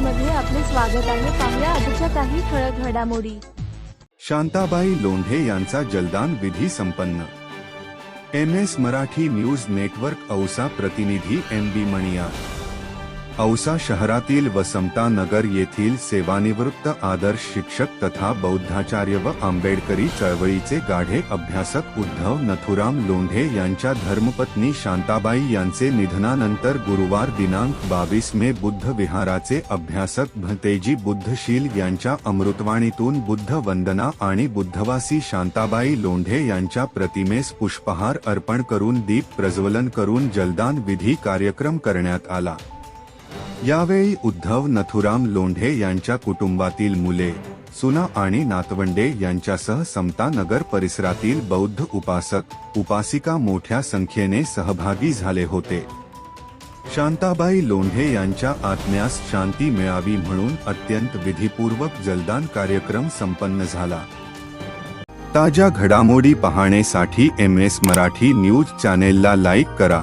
मध्ये आपले स्वागत आहे. पाहुया आजच्या काही ठळक घडामोडी. शांताबाई लोंढे यांचा जलदान विधी संपन्न. M S Marathi news network Ausa प्रतिनिधी एम बी मणिया औसा शहरातील वसंता नगर येथील सेवानिवृत्त आदर्श शिक्षक तथा बौद्धाचार्य व आंबेडकरी चळवळीचे गाढे अभ्यासक उद्धव नथुराम लोंढे यांच्या धर्मपत्नी शांताबाई यांचे निधनानंतर गुरुवार दिनांक बावीस मे बुद्ध विहाराचे अभ्यासक भतेजी बुद्धशील यांच्या अमृतवाणीतून बुद्ध वंदना आणि बुद्धवासी शांताबाई लोंढे यांच्या प्रतिमेस पुष्पहार अर्पण करून दीप प्रज्वलन करून जलदान विधी कार्यक्रम करण्यात आला. यावेळी उद्धव नथुराम लोंढे यांच्या कुटुंबातील मुले सुना आणि नातवंडे यांच्यासह समता नगर परिसरातील बौद्ध उपासक उपासिका मोठ्या संख्येने सहभागी झाले होते. शांताबाई लोंढे यांच्या आत्म्यास शांती मिळावी म्हणून अत्यंत विधीपूर्वक जलदान कार्यक्रम संपन्न झाला. ताज्या घडामोडी पाहण्यासाठी एम एस मराठी न्यूज चॅनेलला लाईक करा.